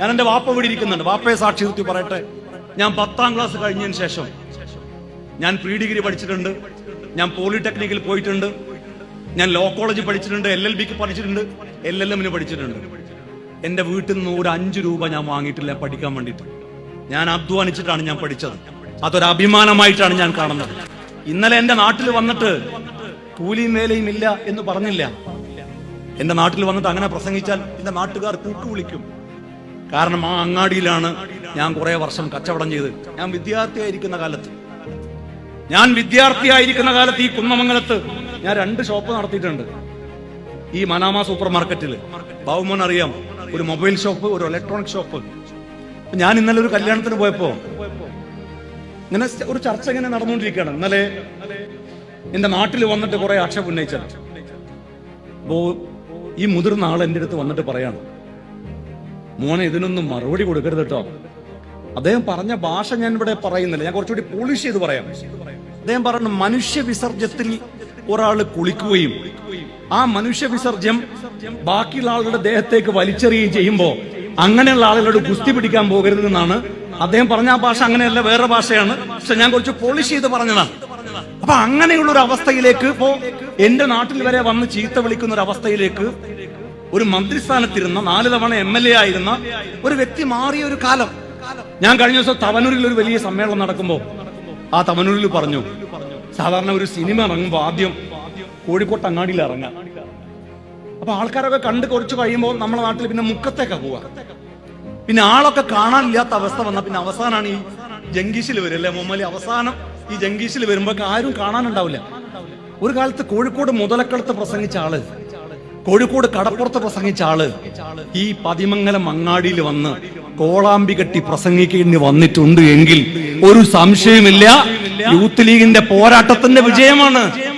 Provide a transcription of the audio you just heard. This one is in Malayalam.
ഞാൻ എന്റെ വാപ്പ ഇവിടെ ഇരിക്കുന്നുണ്ട്. വാപ്പയെ സാക്ഷി നിർത്തി പറയട്ടെ. ഞാൻ പത്താം ക്ലാസ് കഴിഞ്ഞതിന് ശേഷം ഞാൻ പ്രീ ഡിഗ്രി പഠിച്ചിട്ടുണ്ട്. ഞാൻ പോളിടെക്നിക്കിൽ പോയിട്ടുണ്ട്. ഞാൻ ലോ കോളേജ് പഠിച്ചിട്ടുണ്ട്. എൽ എൽ ബിക്ക് പഠിച്ചിട്ടുണ്ട്. എൽ എൽ എമ്മിന് പഠിച്ചിട്ടുണ്ട്. എന്റെ വീട്ടിൽ നിന്ന് ഒരു അഞ്ചു രൂപ ഞാൻ വാങ്ങിയിട്ടില്ല. പഠിക്കാൻ വേണ്ടിട്ട് ഞാൻ അധ്വാനിച്ചിട്ടാണ് ഞാൻ പഠിച്ചത്. അതൊരു അഭിമാനമായിട്ടാണ് ഞാൻ കാണുന്നത്. ഇന്നലെ എന്റെ നാട്ടിൽ വന്നിട്ട് കൂലിയും വേലയും ഇല്ല എന്ന് പറഞ്ഞില്ല. എന്റെ നാട്ടിൽ വന്നിട്ട് അങ്ങനെ പ്രസംഗിച്ചാൽ എന്റെ നാട്ടുകാർ കൂട്ടു വിളിക്കും കാരണം ആ അങ്ങാടിയിലാണ് ഞാൻ കുറെ വർഷം കച്ചവടം ചെയ്ത്. ഞാൻ വിദ്യാർത്ഥിയായിരിക്കുന്ന കാലത്ത്. ഞാൻ വിദ്യാർത്ഥിയായിരിക്കുന്ന കാലത്ത് ഈ കുന്നമംഗലത്ത് ഞാൻ രണ്ട് ഷോപ്പ് നടത്തിയിട്ടുണ്ട്. ഈ മനാമ സൂപ്പർ മാർക്കറ്റിൽ. ബാബുമോൻ അറിയാം ഒരു മൊബൈൽ ഷോപ്പ് ഒരു ഇലക്ട്രോണിക് ഷോപ്പ്. ഞാൻ ഇന്നലെ ഒരു കല്യാണത്തിന് പോയപ്പോ ഇങ്ങനെ ഒരു ചർച്ച ഇങ്ങനെ നടന്നുകൊണ്ടിരിക്കുകയാണ്. ഇന്നലെ എന്റെ നാട്ടിൽ വന്നിട്ട് കുറെ ആക്ഷേപം ഉന്നയിച്ചത്. അപ്പോ ഈ മുതിർന്ന ആൾ എന്റെ അടുത്ത് വന്നിട്ട് പറയാണ് മോനെ ഇതിനൊന്നും മറുപടി കൊടുക്കരുത് കേട്ടോ. അദ്ദേഹം പറഞ്ഞ ഭാഷ ഞാൻ ഇവിടെ പറയുന്നില്ല. ഞാൻ കുറച്ചുകൂടി പോളിഷ് ചെയ്ത് പറയാം. അദ്ദേഹം പറഞ്ഞു മനുഷ്യ വിസർജ്യത്തിൽ ഒരാൾ കുളിക്കുകയും ആ മനുഷ്യ വിസർജ്യം ബാക്കിയുള്ള ആളുകളുടെ ദേഹത്തേക്ക് വലിച്ചെറിയുകയും ചെയ്യുമ്പോൾ അങ്ങനെയുള്ള ആളുകളോട് ഗുസ്തി പിടിക്കാൻ പോകരുതെന്നാണ് അദ്ദേഹം പറഞ്ഞ ആ ഭാഷ അങ്ങനെയല്ല വേറെ ഭാഷയാണ്. പക്ഷെ ഞാൻ കുറച്ച് പോളിഷ് ചെയ്ത് പറഞ്ഞതാണ് അപ്പൊ അങ്ങനെയുള്ള ഒരു അവസ്ഥയിലേക്ക് ഇപ്പോ എന്റെ നാട്ടിൽ വരെ വന്ന് ചീത്ത വിളിക്കുന്ന ഒരു അവസ്ഥയിലേക്ക് ഒരു മന്ത്രിസ്ഥാനത്തിരുന്ന നാല് തവണ എം എൽ എ ആയിരുന്ന ഒരു വ്യക്തി മാറിയ ഒരു കാലം. ഞാൻ കഴിഞ്ഞ ദിവസം തവനൂരിൽ ഒരു വലിയ സമ്മേളനം നടക്കുമ്പോൾ ആ തവനൂരിൽ പറഞ്ഞു സാധാരണ ഒരു സിനിമ ഇറങ്ങുമ്പോൾ ആദ്യം കോഴിക്കോട്ട് അങ്ങാടിയിൽ ഇറങ്ങാം. അപ്പൊ ആൾക്കാരൊക്കെ കണ്ട് കുറച്ച് കഴിയുമ്പോൾ നമ്മുടെ നാട്ടിൽ പിന്നെ മുക്കത്തേക്കാ പോവാ. പിന്നെ ആളൊക്കെ കാണാനില്ലാത്ത അവസ്ഥ വന്ന പിന്നെ അവസാനാണ് ഈ ജംഗീഷിൽ വരും അല്ലെ മുമ്മലി അവസാനം ഈ ജംഗീഷിൽ വരുമ്പോ ആരും കാണാനുണ്ടാവില്ല. ഒരു കാലത്ത് കോഴിക്കോട് മുതലക്കളത്ത് പ്രസംഗിച്ച ആൾ കോഴിക്കോട് കടപ്പുറത്ത് പ്രസംഗിച്ച ആൾ ഈ പതിമംഗലം അങ്ങാടിയിൽ വന്ന് കോളാമ്പി കെട്ടി പ്രസംഗിക്കേണ്ടി വന്നിട്ടുണ്ട് എങ്കിൽ ഒരു സംശയമില്ല യൂത്ത് ലീഗിന്റെ പോരാട്ടത്തിന്റെ വിജയമാണ്.